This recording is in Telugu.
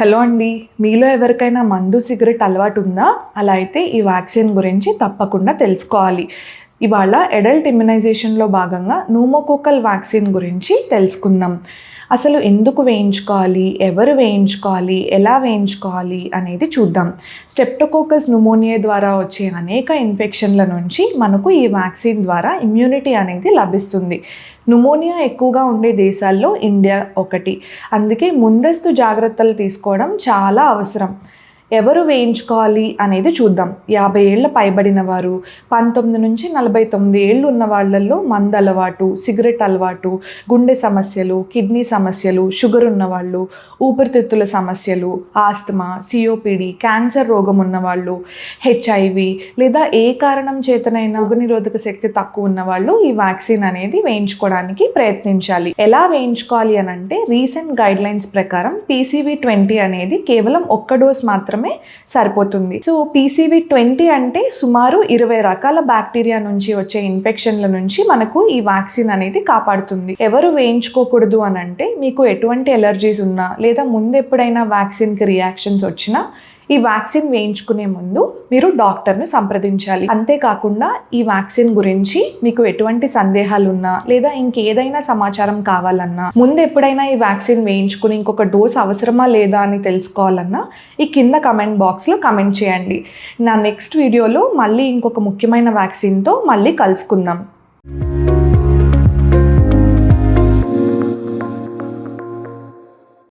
హలో అండి. మీలో ఎవరికైనా మందు సిగరెట్ అలవాటు ఉందా? అలా అయితే ఈ వ్యాక్సిన్ గురించి తప్పకుండా తెలుసుకోవాలి. ఇవాళ అడల్ట్ ఇమ్యునైజేషన్లో భాగంగా నూమోకోకల్ వ్యాక్సిన్ గురించి తెలుసుకుందాం. అసలు ఎందుకు వేయించుకోవాలి? ఎవరు వేయించుకోవాలి? ఎలా వేయించుకోవాలి? అనేది చూద్దాం. స్టెప్టోకోకస్ న్యూమోనియా ద్వారా వచ్చే అనేక ఇన్ఫెక్షన్ల నుంచి మనకు ఈ వ్యాక్సిన్ ద్వారా ఇమ్యూనిటీ అనేది లభిస్తుంది. న్యూమోనియా ఎక్కువగా ఉండే దేశాల్లో ఇండియా ఒకటి. అందుకే ముందస్తు జాగ్రత్తలు తీసుకోవడం చాలా అవసరం. ఎవరు వేయించుకోవాలి అనేది చూద్దాం. యాభై ఏళ్ళ పైబడిన వారు పంతొమ్మిది నుంచి నలభై తొమ్మిది ఏళ్ళు ఉన్న వాళ్ళల్లో మందు అలవాటు సిగరెట్ అలవాటు గుండె సమస్యలు కిడ్నీ సమస్యలు షుగర్ ఉన్నవాళ్ళు ఊపిరితిత్తుల సమస్యలు ఆస్తమా సిఓపిడి క్యాన్సర్ రోగం ఉన్నవాళ్ళు హెచ్ఐవి లేదా ఏ కారణం చేతనైనా రోగనిరోధక శక్తి తక్కువ ఉన్నవాళ్ళు ఈ వ్యాక్సిన్ అనేది వేయించుకోవడానికి ప్రయత్నించాలి. ఎలా వేయించుకోవాలి అని అంటే రీసెంట్ గైడ్ లైన్స్ ప్రకారం పీసీవీ ట్వంటీ అనేది కేవలం ఒక్క డోస్ మాత్రమే సరిపోతుంది. సో పీసీవీ ట్వంటీ అంటే సుమారు ఇరవై రకాల బ్యాక్టీరియా నుంచి వచ్చే ఇన్ఫెక్షన్ల నుంచి మనకు ఈ వ్యాక్సిన్ అనేది కాపాడుతుంది. ఎవరు వేయించుకోకూడదు అని అంటే మీకు ఎటువంటి ఎలర్జీస్ ఉన్నా లేదా ముందు ఎప్పుడైనా వ్యాక్సిన్కి రియాక్షన్స్ వచ్చినా ఈ వ్యాక్సిన్ వేయించుకునే ముందు మీరు డాక్టర్ను సంప్రదించాలి. అంతేకాకుండా ఈ వ్యాక్సిన్ గురించి మీకు ఎటువంటి సందేహాలు ఉన్నా లేదా ఇంకేదైనా సమాచారం కావాలన్నా ముందు ఎప్పుడైనా ఈ వ్యాక్సిన్ వేయించుకుని ఇంకొక డోస్ అవసరమా లేదా అని తెలుసుకోవాలన్నా ఈ కింద కమెంట్ బాక్స్లో కమెంట్ చేయండి. నా నెక్స్ట్ వీడియోలో మళ్ళీ ఇంకొక ముఖ్యమైన వ్యాక్సిన్తో మళ్ళీ కలుసుకుందాం.